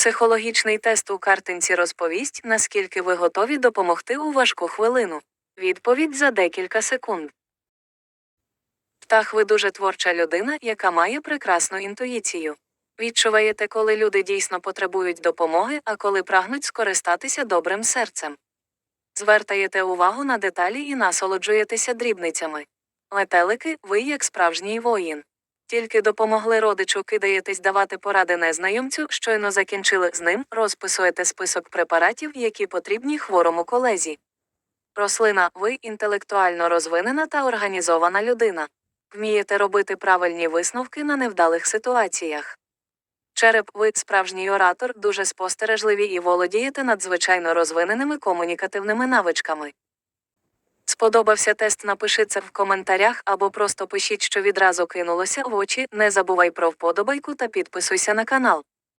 Психологічний тест у картинці розповість, наскільки ви готові допомогти у важку хвилину. Відповідь за декілька секунд. Птах ви дуже творча людина, яка має прекрасну інтуїцію. Відчуваєте, коли люди дійсно потребують допомоги, а коли прагнуть скористатися добрим серцем. Звертаєте увагу на деталі і насолоджуєтеся дрібницями. Метелики, ви як справжній воїн. Тільки допомогли родичу, кидаєтесь давати поради незнайомцю, щойно закінчили з ним, розписуєте список препаратів, які потрібні хворому колезі. Рослина, ви інтелектуально розвинена та організована людина. Вмієте робити правильні висновки на невдалих ситуаціях. Череп, ви справжній оратор, дуже спостережливі і володієте надзвичайно розвиненими комунікативними навичками. Сподобався тест, напиши це в коментарях або просто пишіть, що відразу кинулося в очі. Не забувай про вподобайку та підписуйся на канал.